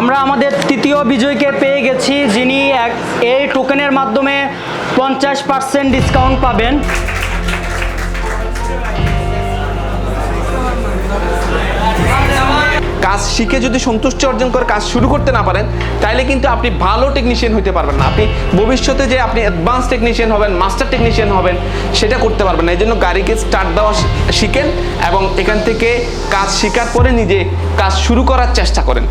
আমরা আমাদের তৃতীয় বিজয়কে পেয়ে গেছি, যিনি এক, এই টোকেনের মাধ্যমে পঞ্চাশ পার্সেন্ট ডিসকাউন্ট পাবেন। কাজ শিখে যদি সন্তুষ্টি অর্জন করে কাজ শুরু করতে না পারেন তাহলে কিন্তু আপনি ভালো টেকনিশিয়ান হতে পারবেন না। আপনি ভবিষ্যতে যে আপনি অ্যাডভান্স টেকনিশিয়ান হবেন মাস্টার টেকনিশিয়ান হবেন, সেটা করতে পারবেন না। এই জন্য গাড়িকে স্টার্ট দেওয়া শিখেন এবং এখান থেকে কাজ শেখার পরে নিজে কাজ শুরু করার চেষ্টা করেন।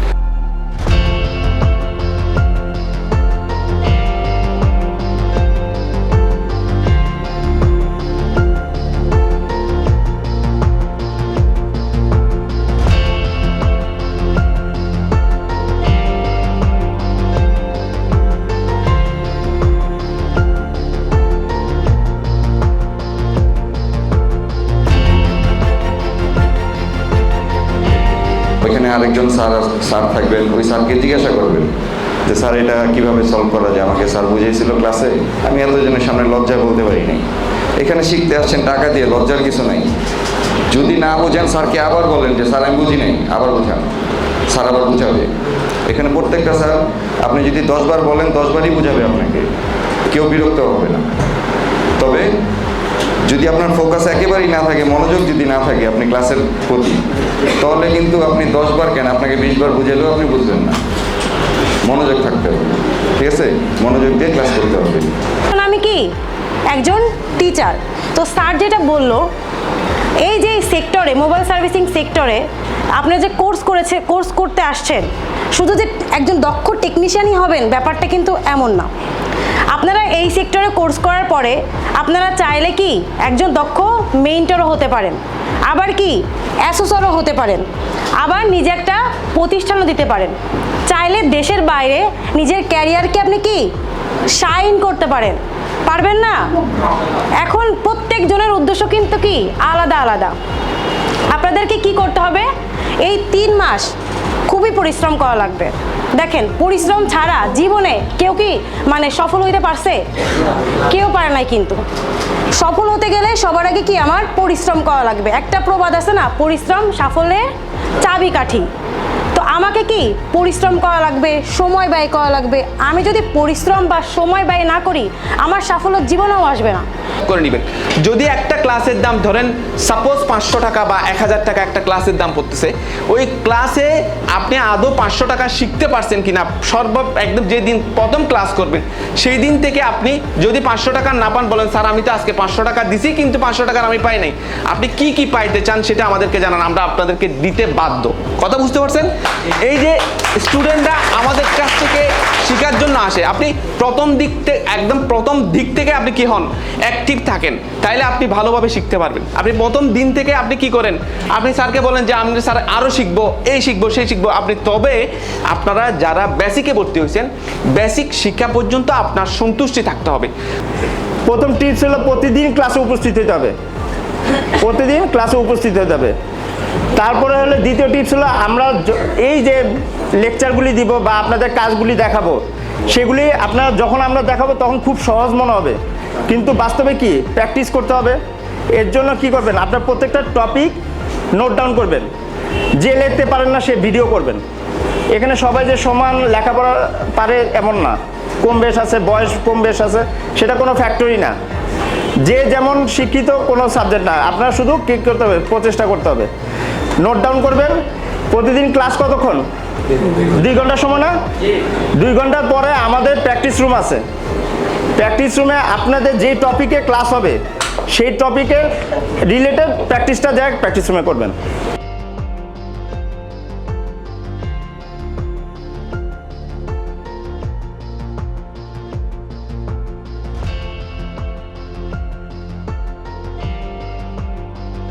আরেকজন স্যার স্যার থাকবেন, ওই স্যারকে জিজ্ঞাসা করবেন যে, স্যার, এটা কীভাবে সলভ করা যায়? আমাকে স্যার বুঝিয়েছিল ক্লাসে। আমি এতজনের সামনে লজ্জা বলতে পারি নাই। এখানে শিখতে আসছেন টাকা দিয়ে, লজ্জার কিছু নাই। যদি না বোঝেন, স্যারকে আবার বলেন যে, স্যার, আমি বুঝি নাই, আবার বোঝান। স্যার আবার বুঝাবে। এখানে প্রত্যেকটা স্যার, আপনি যদি দশবার বলেন দশবারই বুঝাবে আপনাকে। কেউ বিরক্ত হবে না। যদি আপনার ফোকাস একেবারেই না থাকে, মনোযোগ যদি না থাকে আপনি ক্লাসের প্রতি, তাহলে কিন্তু আপনি দশবার কেন? আপনাকে বিশবার বুঝালেও আপনি বুঝবেন না। মনোযোগ থাকতে হবে। ঠিক আছে? মনোযোগ দিয়ে ক্লাস করতে হবে। আমি কি? একজন টিচার তো স্যার যেটা বলল, এই যে সেক্টরে মোবাইল সার্ভিসিং সেক্টরে আপনি যে কোর্স করেছে কোর্স করতে আসছেন, শুধু যে একজন দক্ষ টেকনিশিয়ানই হবেন, ব্যাপারটা কিন্তু এমন না। আপনারা এই সেক্টরে কোর্স করার পরে আপনারা চাইলে কি একজন দক্ষ মেইনটারও হতে পারেন। আবার কি অ্যাসোসরও হতে পারেন। আবার নিজে একটা প্রতিষ্ঠানও দিতে পারেন। চাইলে দেশের বাইরে নিজের ক্যারিয়ারকে আপনি কি শাইন করতে পারেন। পারবেন না? এখন প্রত্যেকজনের উদ্দেশ্য কিন্তু কি? আলাদা আলাদা। আপনাদেরকে কি করতে হবে? এই তিন মাস খুবই পরিশ্রম করা লাগবে। দেখেন, পরিশ্রম ছাড়া জীবনে কেউ কি মানে সফল হইতে পারছে? কেউ পারে নাই কিন্তু। সফল হতে গেলে সবার আগে কি আমার পরিশ্রম করা লাগবে? একটা প্রবাদ আছে না, পরিশ্রম সাফল্যের চাবিকাঠি। তো আমাকে কি পরিশ্রম করা লাগবে, সময় ব্যয় করা লাগবে? আমি যদি পরিশ্রম বা সময় ব্যয় না করি, আমার সাফল্য জীবনেও আসবে না। করে নেবেন। যদি একটা ক্লাসের দাম ধরেন সাপোজ পাঁচশো টাকা বা এক হাজার টাকা একটা ক্লাসের দাম পড়তেছে, ওই ক্লাসে আপনি আদৌ পাঁচশো টাকা শিখতে পারছেন কিনা? সর্ব, একদম যেদিন প্রথম ক্লাস করবেন, সেই দিন থেকে আপনি যদি পাঁচশো টাকা না পান বলেন, স্যার, আমি তো আজকে পাঁচশো টাকা দিছি, কিন্তু পাঁচশো টাকার আমি পাই নাই। আপনি কি কি পাইতে চান সেটা আমাদেরকে জানান, আমরা আপনাদেরকে দিতে বাধ্য। কথা বুঝতে পারছেন? এই যে স্টুডেন্টরা আমাদের কাছ থেকে শেখার জন্য আসে, আপনি প্রথম দিক থেকে একদম প্রথম দিক থেকে আপনি কি হন? অ্যাক্টিভ থাকেন, তাইলে আপনি ভালোভাবে শিখতে পারবেন। আপনি প্রথম দিন থেকে আপনি কি করেন? আপনি স্যারকে বলেন যে, আমি স্যার আরও শিখব, এই শিখব, সেই শিখব। আপনি, তবে আপনারা যারা বেসিকে ভর্তি হয়েছেন বেসিক শিক্ষা পর্যন্ত আপনার সন্তুষ্টি থাকতে হবে। প্রথম টিপস হলো প্রতিদিন ক্লাসে উপস্থিত হতে হবে। প্রতিদিন ক্লাসে উপস্থিত হতে হবে। তারপরে হলো দ্বিতীয় টিপস হলো আমরা এই যে লেকচারগুলি দিব বা আপনাদের কাজগুলি দেখাবো, সেগুলি আপনারা যখন আমরা দেখাবো তখন খুব সহজ মনে হবে। কিন্তু বাস্তবে কি? প্র্যাকটিস করতে হবে। এর জন্য কি করবেন? আপনার প্রত্যেকটা টপিক নোট ডাউন করবেন। যে লিখতে পারেন না সে ভিডিও করবেন। এখানে সবাই যে সমান লেখাপড়া পারে এমন না। কম বেশ আছে, বয়স কম বেশ আছে, সেটা কোনো ফ্যাক্টরি না। যে যেমন শিক্ষিত কোনো সাবজেক্ট না। আপনার শুধু কি করতে হবে, প্রচেষ্টা করতে হবে। নোট ডাউন করবেন। প্রতিদিন ক্লাস কতক্ষণ? দুই ঘণ্টা সময় না? দুই ঘণ্টার পরে আমাদের প্র্যাকটিস রুম আছে। প্র্যাকটিস রুমে আপনাদের যে টপিকে ক্লাস হবে, সেই টপিকের রিলেটেড প্র্যাকটিসটা দেখ প্র্যাকটিস রুমে করবেন।